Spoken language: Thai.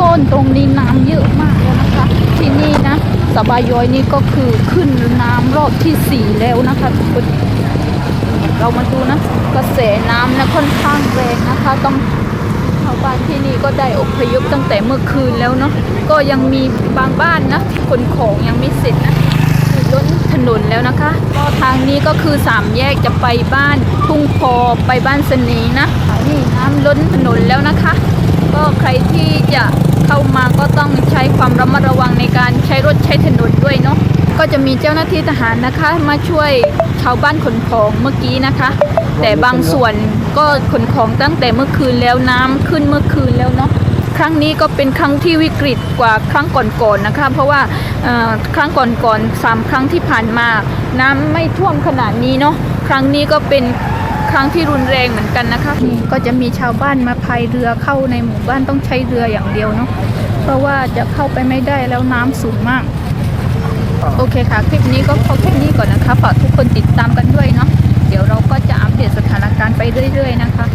คนตรงนี้น้ำเยอะมากแล้วนะคะ ที่นี่นะสบายย้อยนี่ก็คือขึ้นน้ำรอบที่สี่แล้วนะคะทุกคนเรามาดูนะกระแสน้ำนะค่อนข้างแรงนะคะ ต้องชาวบ้านที่นี่ก็ได้อพยพตั้งแต่เมื่อคืนแล้วเนาะก็ยังมีบางบ้านนะที่ขนของยังไม่เสร็จนะล้นถนนแล้วนะคะ ก็ทางนี้ก็คือสามแยกจะไปบ้านทุ่งพอไปบ้านเสนีนะนี่น้ำล้นถนนแล้วนะคะ ก็ใครที่จะ เข้ามาก็ต้องใช้ความระมัดระวังในการใช้รถใช้ถนนด้วยเนาะก็จะมีเจ้าหน้าที่ทหารนะคะ มาช่วยชาวบ้านขนของเมื่อกี้นะคะ แต่บางส่วนก็ขนของตั้งแต่เมื่อคืนแล้วน้ำขึ้นเมื่อคืนแล้วเนาะครั้งนี้ก็เป็นครั้งที่วิกฤตกว่าครั้งก่อนๆนะคะ เพราะว่าครั้งก่อนๆสามครั้งที่ผ่านมา น้ำไม่ท่วมขนาดนี้เนาะครั้งนี้ก็เป็น ครั้งที่รุนแรงเหมือนกันนะคะนี่ก็จะมีชาวบ้านมาพายเรือเข้าในหมู่บ้านต้องใช้เรืออย่างเดียวเนาะเพราะว่าจะเข้าไปไม่ได้แล้วน้ำสูงมาก โอเคค่ะ คลิปนี้ก็พอแค่นี้ก่อนนะคะฝากทุกคนติดตามกันด้วยเนาะเดี๋ยวเราก็จะอัปเดตสถานการณ์ไปเรื่อย ๆ นะคะ